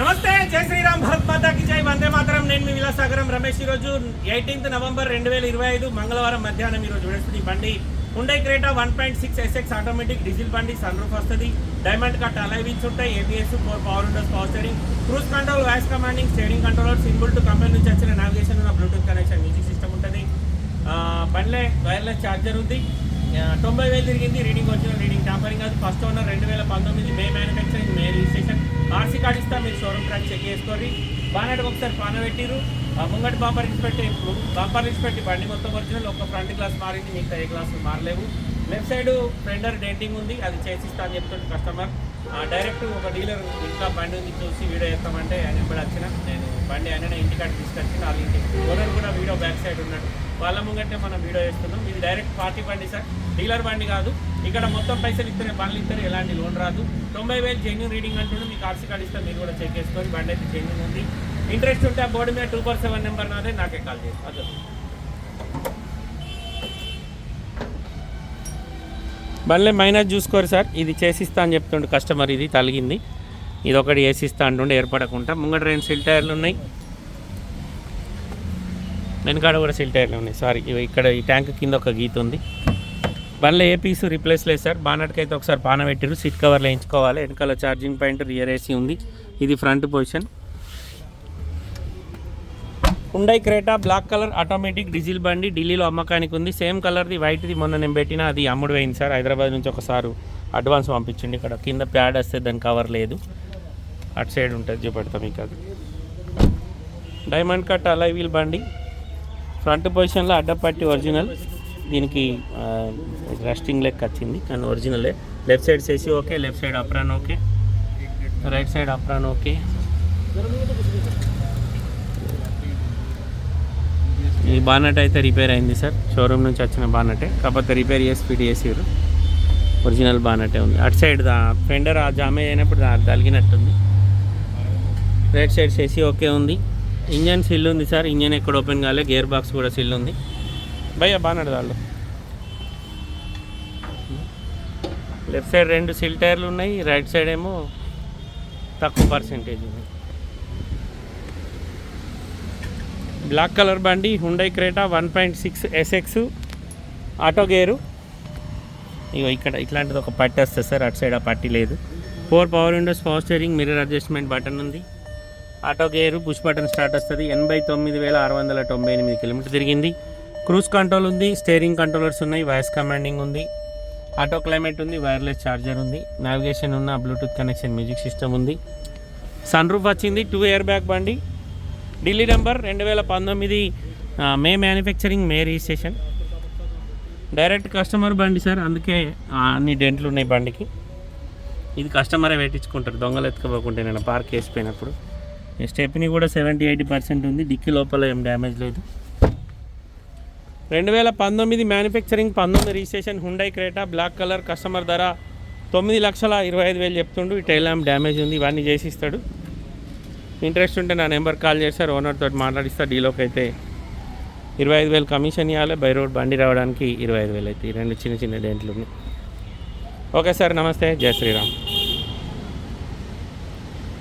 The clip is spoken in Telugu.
నమస్తే జై శ్రీరామ్ భరత్ మాతాకి జై. వందే మాతరం. నేను మీ విలాసాగరం రమేష్ ఈరోజు ఎయిటీన్త్ నవంబర్ రెండు వేల ఇరవై ఐదు మంగళవారం మధ్యాహ్నం ఈరోజు వేస్తుంది బండి. Hyundai Creta one point six SX automatic diesel బండి సన్ రూఫ్ వస్తుంది. డైమండ్ కట్ అలై వీల్స్ ఉంటాయి. ABS four power windows power steering cruise control voice commanding steering controller symbol టు కంపెనీ నుంచి వచ్చిన నావిగేషన్ ఉన్న బ్లూటూత్ కనెక్షన్ మ్యూజిక్ సిస్టమ్ ఉంటుంది. బండ్లే వైర్లెస్ ఛార్జర్ ఉంది. తొంభై వేలు తిరిగింది రీడింగ్ వచ్చిన రీడింగ్ టాంపరింగ్ కాదు ఫస్ట్ ఓనర్ రెండు వేల పంతొమ్మిది May manufacturing May registration RC card ఇస్తా మీరు షోరూమ్ ట్రాక్ చెక్ చేసుకోండి. బానెట్కి ఒకసారి పాన పెట్టిరు. ఆ ముంగటి బాంపర్ ఇచ్చి ఇప్పుడు బాంపర్ ఇచ్చి బండి మొత్తం ఒరిజినల్ ఒక ఫ్రంట్ గ్లాస్ మారింది మిగతా ఏ గ్లాసులు మారలేవు. లెఫ్ట్ సైడ్ ఫ్రెండర్ డెంటింగ్ ఉంది అది చేసిస్తా అని చెప్తుంది కస్టమర్ డైరెక్ట్ ఒక డీలర్ ఇంట్లో బండి ఉంది చూసి వీడియో చేస్తామంటే ఆయన కూడా వచ్చిన. నేను బండి ఆయన ఇంటికాడ తీసుకొచ్చి వాళ్ళ ఇంటి ఓనర్ కూడా వీడియో బ్యాక్ సైడ్ ఉన్నాడు. వాళ్ళ ముంగట్టే మనం వీడియో చేస్తున్నాం. ఇది డైరెక్ట్ పార్టీ బండి సార్. డీలర్ బండి కాదు. ఇక్కడ మొత్తం పైసలు ఇస్తేనే బండ్లు ఇస్తారు ఎలాంటి లోన్ రాదు. తొంభై వేలు జెన్యున్ రీడింగ్ అంటుండే మీకు ఆర్సీ కార్డు ఇస్తే మీరు కూడా చెక్ చేసుకొని బండి అయితే జెన్యున్ ఉంది. ఇంట్రెస్ట్ ఉంటే ఆ బోర్డు మీద టూ ఫోర్ సెవెన్ నెంబర్ నాదే నాకే కాల్ చేస్తాను భలే మైనస్ చూసుకోరు సార్. ఇది చేసిస్తా అని చెప్తుండే కస్టమర్ ఇది తలిగింది. ఇది ఒకటి వేసిస్తా అంటుండే ఏర్పడకుండా. ముంగట రెండు సిల్ టైర్లు ఉన్నాయి. వెనకాడ కూడా సిల్ టైర్లు ఉన్నాయి. సారీ ఇక్కడ ఈ ట్యాంక్ కింద ఒక గీత ఉంది. బండ్లో ఏ పీస్ రిప్లేస్ లేదు సార్. బానట్కి అయితే ఒకసారి పాన పెట్టిరు సీట్ కవర్లు వేయించుకోవాలి. వెనకాల ఛార్జింగ్ పాయింట్ రియర్ ఏసీ ఉంది. ఇది front position. Hyundai Creta black colour automatic diesel బండి ఢిల్లీలో అమ్మకానికి ఉంది. సేమ్ కలర్ది వైట్ది మొన్న నేను పెట్టిన అది అమ్ముడు వేయింది సార్. హైదరాబాద్ నుంచి ఒకసారి అడ్వాన్స్ పంపించండి ఇక్కడ. కింద ప్యాడ్ వస్తే దాని కవర్ లేదు. అటు సైడ్ ఉంటుంది చూపెడతా మీకు అది. డైమండ్ కట్ అలై వీల్ బండి. ఫ్రంట్ పొజిషన్లో అడ్డపట్టి ఒరిజినల్ దీనికి రస్టింగ్ లెక్క వచ్చింది కానీ ఒరిజినలే లెఫ్ట్ సైడ్ చేసి okay left side apron okay right side apron okay ఈ బానట్ అయితే రిపేర్ అయింది సార్. షోరూమ్ నుంచి వచ్చిన బానటే. కాకపోతే రిపేర్ చేసి ఫిట్ చేసారు ఒరిజినల్ బానటే ఉంది. అటు సైడ్ దా ఫెండర్ ఆ జామే అయినప్పుడు దా- తలిగినట్టుంది. రైట్ సైడ్ చేసి ఓకే ఉంది. ఇంజన్ సిల్ ఉంది సార్. ఇంజన్ ఎక్కడ ఓపెన్ కాలే. గేర్ బాక్స్ కూడా సిల్ ఉంది. భయ్యా బానట్ దాళ్ళు లెఫ్ట్ సైడ్ రెండు సిల్ టైర్లు ఉన్నాయి. రైట్ సైడ్ ఏమో తక్కువ పర్సెంటేజ్ ఉంది. బ్లాక్ కలర్ బండి Hyundai Creta one point six SX auto gear. ఇగో ఇక్కడ ఇట్లాంటిది ఒక పట్టి వస్తుంది సార్ అటు సైడ్ ఆ పట్టి లేదు. Four power windows power steering mirror adjustment button ఉంది. Auto gear push button start వస్తుంది. ఎనభై తొమ్మిది వేల ఆరు వందల తొంభై ఎనిమిది కిలోమీటర్ తిరిగింది. క్రూజ్ కంట్రోల్ ఉంది స్టీరింగ్ కంట్రోలర్స్ ఉన్నాయి వాయిస్ కమాండింగ్ ఉంది. ఆటో క్లైమేట్ ఉంది వైర్లెస్ ఛార్జర్ ఉంది. నావిగేషన్ ఉన్న బ్లూటూత్ కనెక్షన్ మ్యూజిక్ సిస్టమ్ ఉంది. సన్ రూఫ్ వచ్చింది టూ ఇయర్ బ్యాక్ బండి. ఢిల్లీ నెంబర్ రెండు వేల పంతొమ్మిది May manufacturing May registration. Direct customer బండి సార్ అందుకే అన్ని డెంట్లు ఉన్నాయి బండికి. ఇది కస్టమరే పెట్టించుకుంటారు దొంగలు ఎత్తుకోపోకుంటే నేను పార్క్ వేసిపోయినప్పుడు ఈ స్టెప్ని కూడా సెవెంటీ ఎయిటీ పర్సెంట్ ఉంది డిక్కి లోపల ఏం డ్యామేజ్ లేదు. రెండు వేల పంతొమ్మిది మ్యానుఫ్యాక్చరింగ్ పంతొమ్మిది registration Hyundai Creta black colour customer ధర తొమ్మిది లక్షల ఇరవై ఐదు వేలు చెప్తుండు. ఈ టైల్ డ్యామేజ్ ఉంది ఇవన్నీ చేసి ఇస్తాడు. ఇంట్రెస్ట్ ఉంటే నా నెంబర్ కాల్ చేస్తారు ఓనర్ తోటి మాట్లాడిస్తా డీలోకి అయితే. ఇరవై ఐదు వేలు కమిషన్ ఇవ్వాలి బై రోడ్ బండి రావడానికి ఇరవై ఐదు వేలు అయితే. ఈ రెండు చిన్న చిన్న డెంట్లు ఉన్నాయి. ఓకే సార్ నమస్తే. జై శ్రీరామ్.